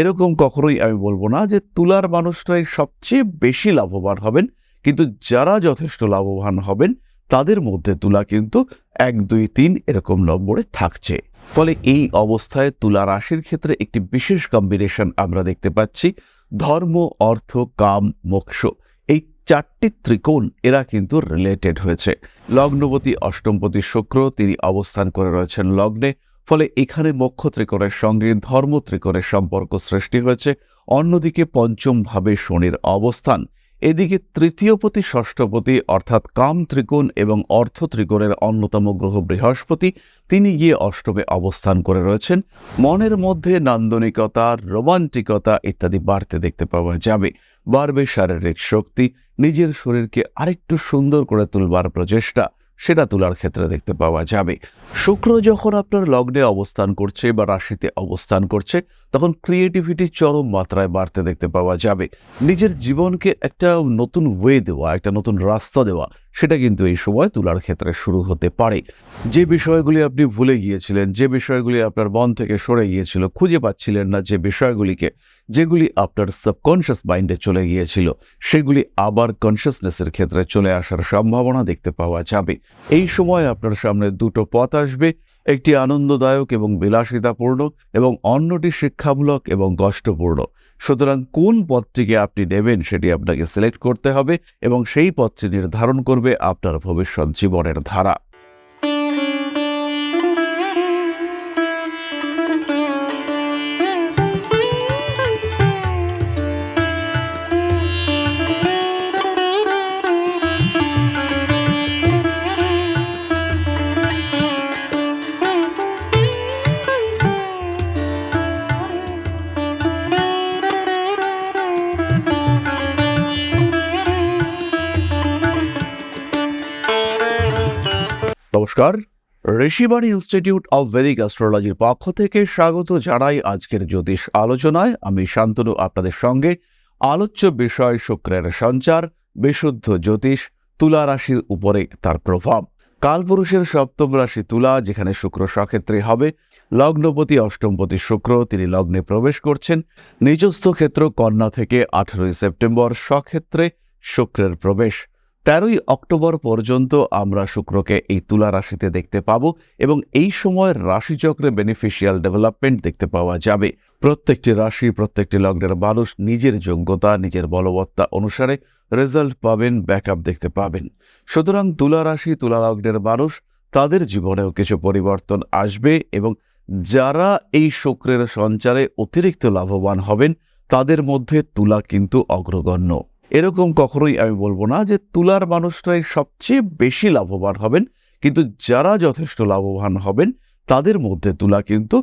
এরকম কখনোই আমি বলব না যে তুলার মানুষরাই সবচেয়ে বেশি লাভবান হবেন, কিন্তু যারা যথেষ্ট লাভবান হবেন, তাদের মধ্যে তুলা কিন্তু এক, দুই, তিন এরকম নম্বরে থাকছে। ফলে এই অবস্থায় তুলা রাশির ক্ষেত্রে একটি বিশেষ কম্বিনেশন আমরা দেখতে পাচ্ছি, ধর্ম, অর্থ, কাম, মোক্ষ। এই চারটি ত্রিকোণ এরা কিন্তু রিলেটেড হয়েছে। লগ্নপতি অষ্টমপতি শুক্র, তিনি অবস্থান করে রয়েছেন লগ্নে। ফলে এখানে মোক্ষ ত্রিকোণের সঙ্গে ধর্ম ত্রিকোণের সম্পর্ক সৃষ্টি হয়েছে। অন্যদিকে পঞ্চম ভাবে শনির অবস্থান। এদিকে তৃতীয়পতি ষষ্ঠপতি অর্থাৎ কাম ত্রিকোণ এবং অর্থ ত্রিকোণের অন্যতম গ্রহ বৃহস্পতি, তিনি গিয়ে অষ্টমে অবস্থান করে রয়েছেন। মনের মধ্যে নান্দনিকতা, রোমান্টিকতা ইত্যাদি বাড়তে দেখতে পাওয়া যাবে। বাড়বে শারীরিক শক্তি, নিজের শরীরকে আরেকটু সুন্দর করে তুলবার প্রচেষ্টা। সেটা তোলার ক্ষেত্রে দেখতে পাওয়া যাবে। শুক্র যখন আপনার লগ্নে অবস্থান করছে বা রাশিতে অবস্থান করছে, তখন ক্রিয়েটিভিটি চরম মাত্রায় বাড়তে দেখতে পাওয়া যাবে। নিজের জীবনকে একটা নতুন ওয়ে দেওয়া, একটা নতুন রাস্তা দেওয়া সেটা কিন্তু এই সময় তুলার ক্ষেত্রে শুরু হতে পারে। যে বিষয়গুলি আপনি ভুলে গিয়েছিলেন, যে বিষয়গুলি আপনার মন থেকে সরে গিয়েছিল, খুঁজে পাচ্ছিলেন না যে বিষয়গুলিকে, যেগুলি আপনার সাবকনশিয়াস মাইন্ডে চলে গিয়েছিল, সেগুলি আবার কনসিয়াসনেসের ক্ষেত্রে চলে আসার সম্ভাবনা দেখতে পাওয়া যাবে। এই সময় আপনার সামনে দুটো পথ আসবে, একটি আনন্দদায়ক এবং বিলাসিতাপূর্ণ এবং অন্যটি শিক্ষামূলক এবং কষ্টপূর্ণ। সুতরাং কোন পথটিকে আপনি নেবেন সেটি আপনাকে সিলেক্ট করতে হবে এবং সেই পথটি নির্ধারণ করবে আপনার ভবিষ্যৎ জীবনের ধারা। নমস্কার। ঋষিবাণী ইনস্টিটিউট অব ভেদিক অ্যাস্ট্রোলজির পক্ষ থেকে স্বাগত জানাই আজকের জ্যোতিষ আলোচনায়। আমি শান্তনু, আপনাদের সঙ্গে আলোচ্য বিষয় শুক্রের সঞ্চার, বিশুদ্ধ জ্যোতিষ, তুলা রাশির উপরে তার প্রভাব। কালপুরুষের সপ্তম রাশি তুলা, যেখানে শুক্র সক্ষেত্রে হবে। লগ্নপতি অষ্টমপতি শুক্র, তিনি লগ্নে প্রবেশ করছেন। নিজস্থ ক্ষেত্র কন্যা থেকে আঠেরোই সেপ্টেম্বর স্বক্ষেত্রে শুক্রের প্রবেশ। তেরোই অক্টোবর পর্যন্ত আমরা শুক্রকে এই তুলা রাশিতে দেখতে পাব এবং এই সময় রাশিচক্রে বেনিফিশিয়াল ডেভেলপমেন্ট দেখতে পাওয়া যাবে। প্রত্যেকটি রাশি, প্রত্যেকটি লগ্নের মানুষ নিজের যোগ্যতা, নিজের বলবত্তা অনুসারে রেজাল্ট পাবেন ব্যাকআপ দেখতে পাবেন। সুতরাং তুলা রাশি, তুলা লগ্নের মানুষ, তাদের জীবনেও কিছু পরিবর্তন আসবে এবং যারা এই শুক্রের সঞ্চারে অতিরিক্ত লাভবান হবেন, তাদের মধ্যে তুলা কিন্তু অগ্রগণ্য। এরকম কখনোই আমি বলব না যে তুলার মানুষরাই সবচেয়ে বেশি লাভবান হবেন, কিন্তু যারা যথেষ্ট লাভবান হবেন, তাদের মধ্যে তুলা কিন্তু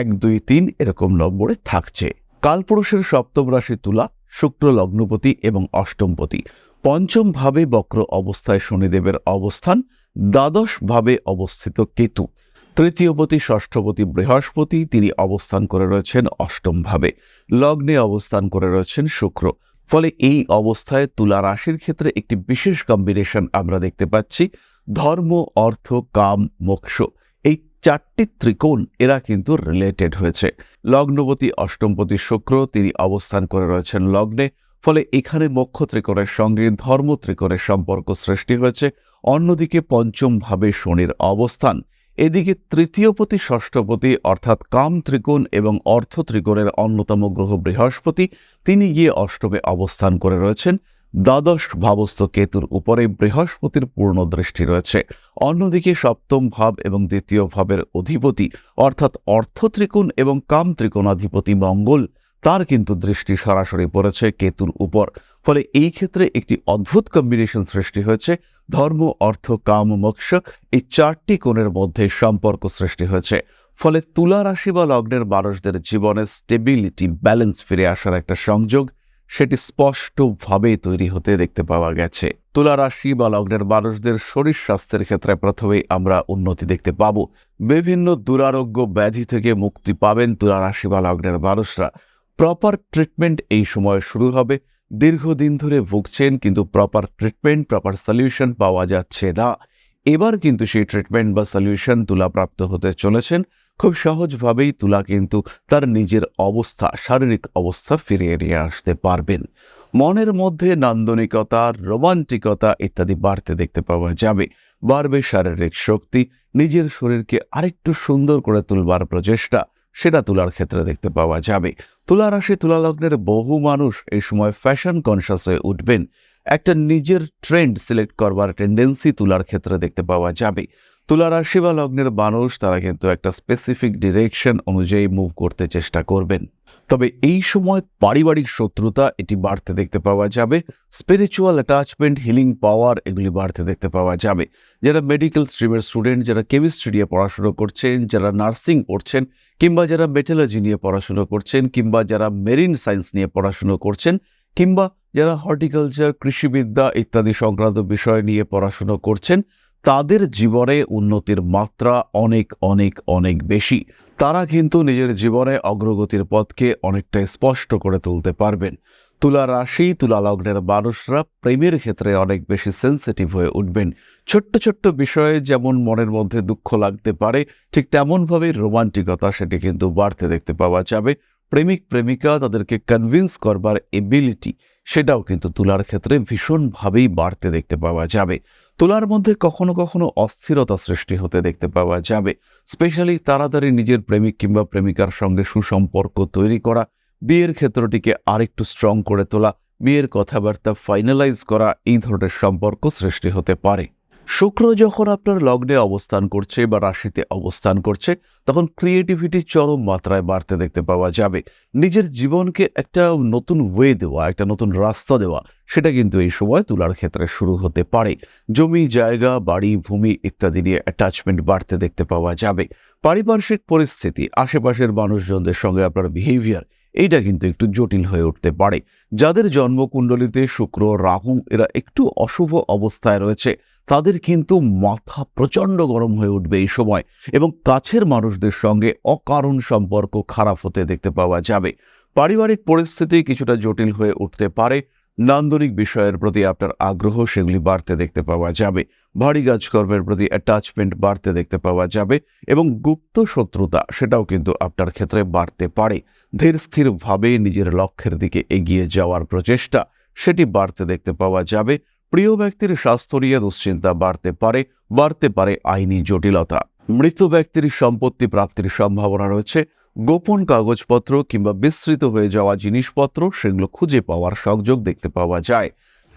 এক, দুই, তিন এরকম নম্বরে থাকছে। কালপুরুষের সপ্তম রাশি তুলা শুক্র লগ্নপতি এবং অষ্টমপতি। পঞ্চম ভাবে বক্র অবস্থায় শনিদেবের অবস্থান দ্বাদশ ভাবে অবস্থিত কেতু। তৃতীয়পতি, ষষ্ঠপতি, বৃহস্পতি, তিনি অবস্থান করে রয়েছেন অষ্টম ভাবে লগ্নে অবস্থান করে রয়েছেন শুক্র। ফলে এই অবস্থায় তুলা রাশির ক্ষেত্রে একটি বিশেষ কম্বিনেশন আমরা দেখতে পাচ্ছি, ধর্ম, অর্থ, কাম, মোক্ষ। এই চারটি ত্রিকোণ এরা কিন্তু রিলেটেড হয়েছে। লগ্নপতি, অষ্টমপতি শুক্র, তিনি অবস্থান করে রয়েছেন লগ্নে, ফলে এখানে মোক্ষ ত্রিকোণের সঙ্গে ধর্ম ত্রিকোণের সম্পর্ক সৃষ্টি হয়েছে। অন্যদিকে পঞ্চম ভাবে শনির অবস্থান এদিকে তৃতীয়পতি ষষ্ঠপতি অর্থাৎ কাম ত্রিকোণ এবং অর্থ ত্রিকোণের অন্যতম গ্রহ বৃহস্পতি, তিনি গিয়ে অষ্টমে অবস্থান করে রয়েছেন। দ্বাদশ ভাবস্থ কেতুর উপরে বৃহস্পতির পূর্ণ দৃষ্টি রয়েছে। অন্যদিকে সপ্তম ভাব এবং দ্বিতীয় ভাবের অধিপতি, অর্থাৎ অর্থ ত্রিকোণ এবং কাম ত্রিকোণাধিপতি মঙ্গল, তার কিন্তু দৃষ্টি সরাসরি পড়েছে কেতুর উপর। ফলে এই ক্ষেত্রে একটি অদ্ভুত কম্বিনেশন সৃষ্টি হয়েছে। ধর্ম, অর্থ, কাম, মোক্ষ এই চারটি কোণের মধ্যে সম্পর্ক সৃষ্টি হয়েছে। ফলে তুলা রাশি বা লগ্নের মানুষদের জীবনে স্টেবিলিটি ব্যালেন্স ফিরে আসার একটা সংযোগ সেটি স্পষ্টভাবে তৈরি হতে দেখতে পাওয়া গেছে। তুলা রাশি বা লগ্নের মানুষদের শরীর স্বাস্থ্যের ক্ষেত্রে প্রথমেই আমরা উন্নতি দেখতে পাব। বিভিন্ন দুরারোগ্য ব্যাধি থেকে মুক্তি পাবেন তুলা রাশি বা লগ্নের মানুষরা। প্রপার ট্রিটমেন্ট এই সময় শুরু হবে। দীর্ঘদিন ধরে ভুগছেন, কিন্তু প্রপার ট্রিটমেন্ট প্রপার সলিউশন পাওয়া যাচ্ছে না। এবার কিন্তু সেই ট্রিটমেন্ট বা সলিউশন তুলাপ্রাপ্ত হতে চলেছেন। খুব সহজভাবেই তুলা কিন্তু তার নিজের অবস্থা, শারীরিক অবস্থা ফিরিয়ে নিয়ে আসতে পারবেন। মনের মধ্যে নান্দনিকতা, রোমান্টিকতা ইত্যাদি বাড়তে দেখতে পাওয়া যাবে। বাড়বে শারীরিক শক্তি, নিজের শরীরকে আরেকটু সুন্দর করে তুলবার প্রচেষ্টা সেটা তুলার ক্ষেত্রে দেখতে পাওয়া যাবে। তুলা রাশি, তুলা লগ্নের বহু মানুষ এই সময় ফ্যাশন কনসাস হয়ে উঠবেন। একটা নিজের ট্রেন্ড সিলেক্ট করবার টেন্ডেন্সি তুলার ক্ষেত্রে দেখতে পাওয়া যাবে। তুলা রাশি বা লগ্নের মানুষ, তারা কিন্তু একটা স্পেসিফিক ডিরেকশন অনুযায়ী মুভ করতে চেষ্টা করবেন। তবে এই সময় পারিবারিক শত্রুতা এটি বাড়তে দেখতে পাওয়া যাবে। স্পিরিচুয়াল অ্যাটাচমেন্ট হিলিং পাওয়ার এগুলি বাড়তে দেখতে পাওয়া যাবে। যারা মেডিকেল স্ট্রিমের স্টুডেন্ট যারা কেমিস্ট্রি নিয়ে পড়াশুনো করছেন, যারা নার্সিং পড়ছেন কিংবা যারা মেটেলজি নিয়ে পড়াশুনো করছেন, কিংবা যারা মেরিন সায়েন্স নিয়ে পড়াশুনো করছেন, কিংবা যারা হর্টিকালচার কৃষিবিদ্যা ইত্যাদি সংক্রান্ত বিষয় নিয়ে পড়াশুনো করছেন, তাদের জীবনে উন্নতির মাত্রা অনেক অনেক অনেক বেশি। তারা কিন্তু নিজের জীবনে অগ্রগতির পথকে অনেকটাই স্পষ্ট করে তুলতে পারবেন। তুলা রাশি, তুলা লগ্নের মানুষরা প্রেমের ক্ষেত্রে অনেক বেশি সেন্সিটিভ হয়ে উঠবেন। ছোট্ট ছোট্ট বিষয়ে যেমন মনের মধ্যে দুঃখ লাগতে পারে, ঠিক তেমনভাবেই রোমান্টিকতা সেটি কিন্তু বাড়তে দেখতে পাওয়া যাবে। প্রেমিক প্রেমিকা তাদেরকে কনভিন্স করবার এবিলিটি সেটাও কিন্তু তুলার ক্ষেত্রে ভীষণভাবেই বাড়তে দেখতে পাওয়া যাবে। তুলার মধ্যে কখনো কখনো অস্থিরতা সৃষ্টি হতে দেখতে পাওয়া যাবে, স্পেশালি তাড়াতাড়ি নিজের প্রেমিক কিংবা প্রেমিকার সঙ্গে সুসম্পর্ক তৈরি করা, বিয়ের ক্ষেত্রটিকে আরেকটু স্ট্রং করে তোলা, বিয়ের কথাবার্তা ফাইনালাইজ করা, এই ধরনের সম্পর্ক সৃষ্টি হতে পারে। শুক্র যখন আপনার লগ্নে অবস্থান করছে বা রাশিতে অবস্থান করছে, তখন ক্রিয়েটিভিটি চরম মাত্রায় বাড়তে দেখতে পাওয়া যাবে। নিজের জীবনকে একটা নতুন ওয়ে দেওয়া, একটা নতুন রাস্তা দেওয়া, সেটা কিন্তু এই সময় তুলার ক্ষেত্রে শুরু হতে পারে। জমি, জায়গা, বাড়ি, ভূমি ইত্যাদি নিয়ে অ্যাটাচমেন্ট বাড়তে দেখতে পাওয়া যাবে। পারিপার্শ্বিক পরিস্থিতি, আশেপাশের মানুষজনদের সঙ্গে আপনার বিহেভিয়ার এইটা কিন্তু একটু জটিল হয়ে উঠতে পারে। যাদের জন্মকুণ্ডলিতে শুক্র, রাহু, এরা একটু অশুভ অবস্থায় রয়েছে তাদের কিন্তু মাথা প্রচণ্ড গরম হয়ে উঠবে এই সময় এবং কাছের মানুষদের সঙ্গে অকারণ সম্পর্ক খারাপ হতে দেখতে পাওয়া যাবে। পারিবারিক পরিস্থিতি কিছুটা জটিল হয়ে উঠতে পারে। নান্দনিক বিষয়ের প্রতি আপনার আগ্রহ সেগুলি বাড়তে দেখতে পাওয়া যাবে। ভারী কাজকর্মের প্রতি অ্যাটাচমেন্ট বাড়তে দেখতে পাওয়া যাবে এবং গুপ্ত শত্রুতা সেটাও কিন্তু আপনার ক্ষেত্রে বাড়তে পারে। ধীর স্থিরভাবে নিজের লক্ষ্যের দিকে এগিয়ে যাওয়ার প্রচেষ্টা সেটি বাড়তে দেখতে পাওয়া যাবে। প্রিয় ব্যক্তির স্বাস্থ্য নিয়ে দুশ্চিন্তা বাড়তে পারে বাড়তে পারে আইনি জটিলতা। মৃত ব্যক্তির সম্পত্তি প্রাপ্তির সম্ভাবনা রয়েছে। গোপন কাগজপত্র কিংবা বিস্তৃত হয়ে যাওয়া জিনিসপত্র সেগুলো খুঁজে পাওয়ার সংযোগ দেখতে পাওয়া যায়।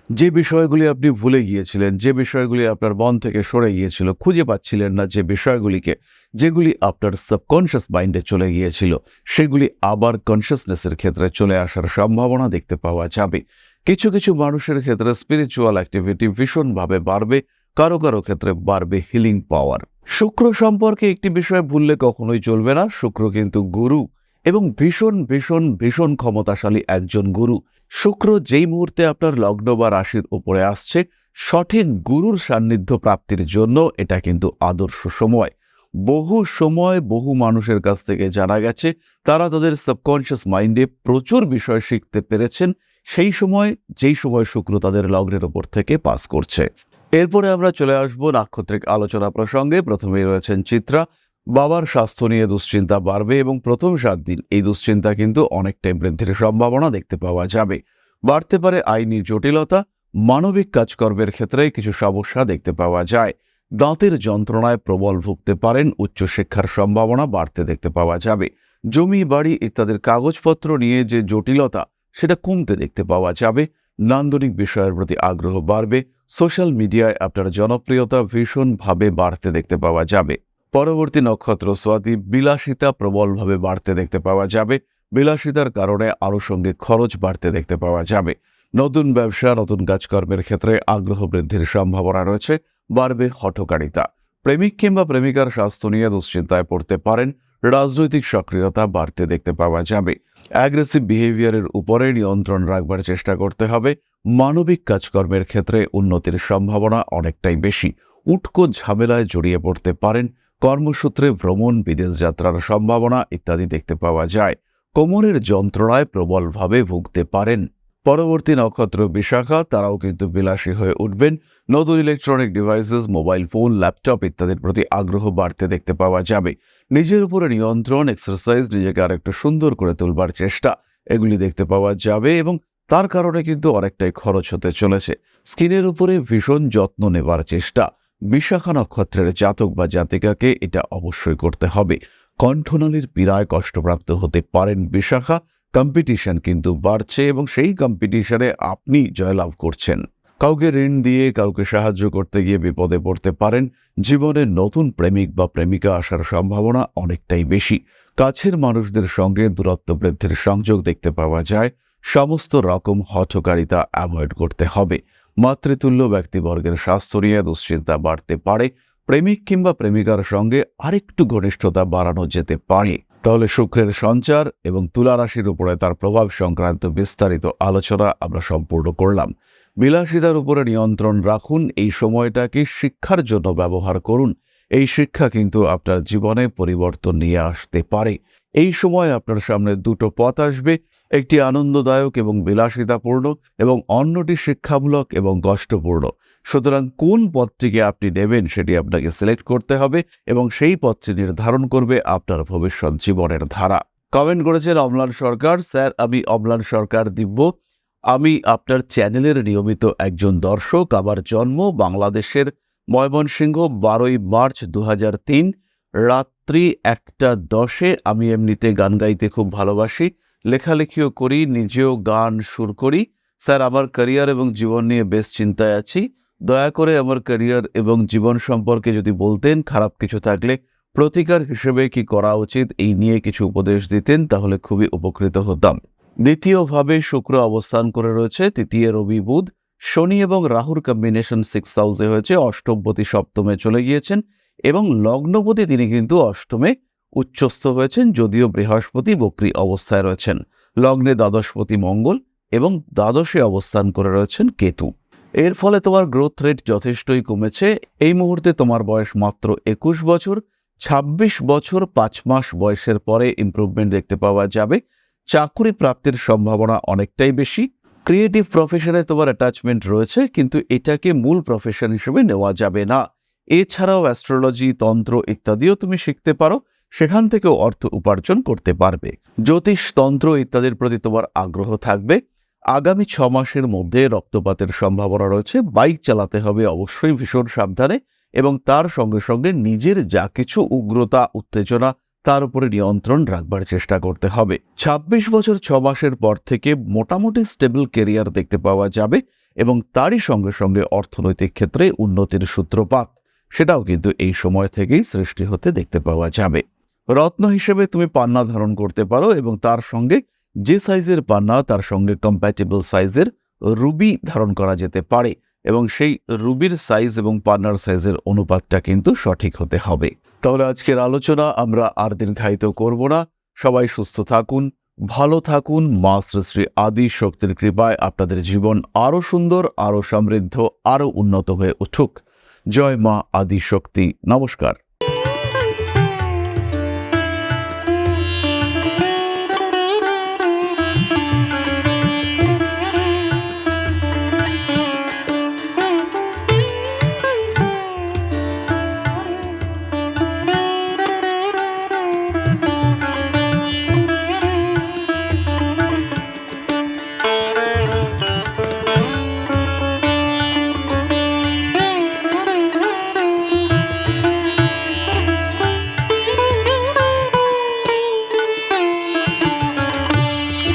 যে বিষয়গুলি আপনি ভুলে গিয়েছিলেন, যে বিষয়গুলি আপনার মন থেকে সরে গিয়েছিল, খুঁজে পাচ্ছিলেন না, যে বিষয়গুলিকে, যেগুলি আপনার সাবকনশিয়াস মাইন্ডে চলে গিয়েছিল, সেগুলি আবার কনসিয়াসনেসের ক্ষেত্রে চলে আসার সম্ভাবনা দেখতে পাওয়া যাবে। কিছু কিছু মানুষের ক্ষেত্রে স্পিরিচুয়াল অ্যাক্টিভিটি ভীষণভাবে বাড়বে, কারও কারও ক্ষেত্রে বাড়বে হিলিং পাওয়ার শুক্র সম্পর্কে একটি বিষয় ভুললে কখনোই চলবে না, শুক্র কিন্তু গুরু এবং ভীষণ ভীষণ ভীষণ ক্ষমতাশালী একজন গুরু। শুক্র যেই মুহূর্তে আপনার লগ্ন বা রাশির উপরে আসছে, সঠিক গুরুর সান্নিধ্য প্রাপ্তির জন্য এটা কিন্তু আদর্শ সময়। বহু সময় বহু মানুষের কাছ থেকে জানা গেছে, তারা তাদের সাবকনশিয়াস মাইন্ডে প্রচুর বিষয় শিখতে পেরেছেন সেই সময়, যেই সময় শুক্র তাদের লগ্নের ওপর থেকে পাস করছে। এরপরে আমরা চলে আসব নাক্ষত্রিক আলোচনা প্রসঙ্গে। প্রথমেই রয়েছেন চিত্রা। বাবার স্বাস্থ্য নিয়ে দুশ্চিন্তা বাড়বে এবং প্রথম সাত দিন এই দুশ্চিন্তা কিন্তু অনেকটাই বৃদ্ধির সম্ভাবনা দেখতে পাওয়া যাবে। বাড়তে পারে আইনি জটিলতা, মানবিক কাজকর্মের ক্ষেত্রে কিছু সমস্যা দেখতে পাওয়া যায়। দাঁতের যন্ত্রণায় প্রবল ভুগতে পারেন, উচ্চশিক্ষার সম্ভাবনা বাড়তে দেখতে পাওয়া যাবে। জমি, বাড়ি ইত্যাদির কাগজপত্র নিয়ে যে জটিলতা সেটা কমতে দেখতে পাওয়া যাবে। নান্দনিক বিষয়ের প্রতি আগ্রহ বাড়বে। সোশ্যাল মিডিয়ায় আপনার জনপ্রিয়তা ভীষণভাবে বাড়তে দেখতে পাওয়া যাবে। পরবর্তী নক্ষত্র স্বাতি বিলাসিতা প্রবলভাবে বাড়তে দেখতে পাওয়া যাবে। বিলাসিতার কারণে আনুষঙ্গিক খরচ বাড়তে দেখতে পাওয়া যাবে। নতুন ব্যবসা, নতুন কাজকর্মের ক্ষেত্রে আগ্রহ বৃদ্ধির সম্ভাবনা রয়েছে। বাড়বে হঠকারিতা। প্রেমিক কিংবা প্রেমিকার স্বাস্থ্য নিয়ে দুশ্চিন্তায় পড়তে পারেন। রাজনৈতিক সক্রিয়তা বাড়তে দেখতে পাওয়া যাবে। অ্যাগ্রেসিভ বিহেভিয়ারের উপরে নিয়ন্ত্রণ রাখবার চেষ্টা করতে হবে। মানবিক কাজকর্মের ক্ষেত্রে উন্নতির সম্ভাবনা অনেকটাই বেশি। উটকো ঝামেলায় জড়িয়ে পড়তে পারেন। কর্মসূত্রে ভ্রমণ, বিদেশ যাত্রার সম্ভাবনা ইত্যাদি দেখতে পাওয়া যায়। কোমরের যন্ত্রণায় প্রবলভাবে ভুগতে পারেন। পরবর্তী নক্ষত্র বিশাখা, তারাও কিন্তু বিলাসী হয়ে উঠবেন। নতুন electronic devices mobile phone laptop ইত্যাদির প্রতি আগ্রহ বাড়তে দেখতে পাওয়া যাবে। নিজের উপরে নিয়ন্ত্রণ এক্সারসাইজ নিজেকে আরেকটু সুন্দর করে তুলবার চেষ্টা, এগুলি দেখতে পাওয়া যাবে এবং তার কারণে কিন্তু অনেকটাই খরচ হতে চলেছে। স্কিনের উপরে ভীষণ যত্ন নেবার চেষ্টা, বিশাখা নক্ষত্রের জাতক বা জাতিকাকে এটা অবশ্যই করতে হবে। কণ্ঠনালীর পীড়ায় কষ্টপ্রাপ্ত হতে পারেন বিশাখা কম্পিটিশন কিন্তু বাড়ছে এবং সেই কম্পিটিশনে আপনি জয়লাভ করছেন। কাউকে ঋণ দিয়ে, কাউকে সাহায্য করতে গিয়ে বিপদে পড়তে পারেন। জীবনে নতুন প্রেমিক বা প্রেমিকা আসার সম্ভাবনা অনেকটাই বেশি। কাছের মানুষদের সঙ্গে দূরত্ব বৃদ্ধির সংযোগ দেখতে পাওয়া যায়। সমস্ত রকম হঠকারিতা অ্যাভয়েড করতে হবে। মাতৃতুল্য ব্যক্তিবর্গের স্বাস্থ্য নিয়ে দুশ্চিন্তা বাড়তে পারে। প্রেমিক কিংবা প্রেমিকার সঙ্গে আরেকটু ঘনিষ্ঠতা বাড়ানো যেতে পারে। তাহলে শুক্রের সঞ্চার এবং তুলা রাশির উপরে তার প্রভাব সংক্রান্ত বিস্তারিত আলোচনা আমরা সম্পূর্ণ করলাম। বিলাসিতার উপরে নিয়ন্ত্রণ রাখুন, এই সময়টাকে শিক্ষার জন্য ব্যবহার করুন। এই শিক্ষা কিন্তু আপনার জীবনে পরিবর্তন নিয়ে আসতে পারে। এই সময় আপনার সামনে দুটো পথ আসবে, একটি আনন্দদায়ক এবং বিলাসিতাপূর্ণ এবং অন্যটি শিক্ষামূলক এবং কষ্টপূর্ণ। সুতরাং কোন পথটিকে আপনি নেবেন সেটি আপনাকে সিলেক্ট করতে হবে এবং সেই পথটি নির্ধারণ করবে আপনার ভবিষ্যৎ জীবনের ধারা। কমেন্ট করেছেন অমলান সরকার, স্যার, আমি অমলান সরকার দিব্য আমি আপনার চ্যানেলের নিয়মিত একজন দর্শক। আমার জন্ম বাংলাদেশের ময়মনসিংহ, বারোই মার্চ দু হাজার তিন, রাত্রি একটা দশে। আমি এমনিতে গান গাইতে খুব ভালোবাসি, লেখালেখিও করি, নিজেও গান সুর করি। স্যার, আমার ক্যারিয়ার এবং জীবন নিয়ে বেশ চিন্তায় আছি। দয়া করে আমার ক্যারিয়ার এবং জীবন সম্পর্কে যদি বলতেন, খারাপ কিছু থাকলে প্রতিকার হিসেবে কি করা উচিত, এই নিয়ে কিছু উপদেশ দিতেন, তাহলে খুবই উপকৃত হতাম। দ্বিতীয়ভাবে শুক্র অবস্থান করে রয়েছে, তৃতীয় রবি বুধ, শনি এবং রাহুর কম্বিনেশন সিক্স হাউসে হয়েছে, অষ্টমপতি সপ্তমে চলে গিয়েছেন এবং লগ্নপতি তিনি কিন্তু অষ্টমে উচ্চস্থ হয়েছেন, যদিও বৃহস্পতি বক্রী অবস্থায় রয়েছেন। লগ্নে দ্বাদশপতি মঙ্গল এবং দ্বাদশে অবস্থান করে রয়েছেন কেতু। এর ফলে তোমার গ্রোথ রেট যথেষ্টই কমেছে। এই মুহূর্তে তোমার বয়স মাত্র একুশ বছর। ২৬ বছর পাঁচ মাস বয়সের পরে ইমপ্রুভমেন্ট দেখতে পাওয়া যাবে। চাকুরি প্রাপ্তির সম্ভাবনা অনেকটাই বেশি। ক্রিয়েটিভ প্রফেশনে তোমার অ্যাটাচমেন্ট রয়েছে, কিন্তু এটাকে মূল প্রফেশন হিসেবে নেওয়া যাবে না। এছাড়াও অ্যাস্ট্রোলজি তন্ত্র ইত্যাদিও তুমি শিখতে পারো। সেখান থেকেও অর্থ উপার্জন করতে পারবে। জ্যোতিষ, তন্ত্র ইত্যাদির প্রতি তোমার আগ্রহ থাকবে। আগামী ছ মাসের মধ্যে রক্তপাতের সম্ভাবনা রয়েছে। বাইক চালাতে হবে অবশ্যই, ভীষণ সাবধানে এবং তার সঙ্গে সঙ্গে নিজের যা কিছু উগ্রতা, উত্তেজনা তার উপরে নিয়ন্ত্রণ রাখবার চেষ্টা করতে হবে। ২৬ বছর ছ মাসের পর থেকে মোটামুটি স্টেবল কেরিয়ার দেখতে পাওয়া যাবে এবং তারই সঙ্গে সঙ্গে অর্থনৈতিক ক্ষেত্রে উন্নতির সূত্রপাত সেটাও কিন্তু এই সময় থেকেই সৃষ্টি হতে দেখতে পাওয়া যাবে। রত্ন হিসেবে তুমি পান্না ধারণ করতে পারো এবং তার সঙ্গে যে সাইজের পান্না তার সঙ্গে কম্প্যাটেবল সাইজের রুবি ধারণ করা যেতে পারে এবং সেই রুবির সাইজ এবং পান্নার সাইজের অনুপাতটা কিন্তু সঠিক হতে হবে। তাহলে আজকের আলোচনা আমরা আর দীর্ঘায়িত করব না। সবাই সুস্থ থাকুন, ভালো থাকুন, মা শ্রী আদি শক্তির কৃপায় আপনাদের জীবন আরও সুন্দর, আরও সমৃদ্ধ, আরও উন্নত হয়ে উঠুক। জয় মা আদি শক্তি। নমস্কার।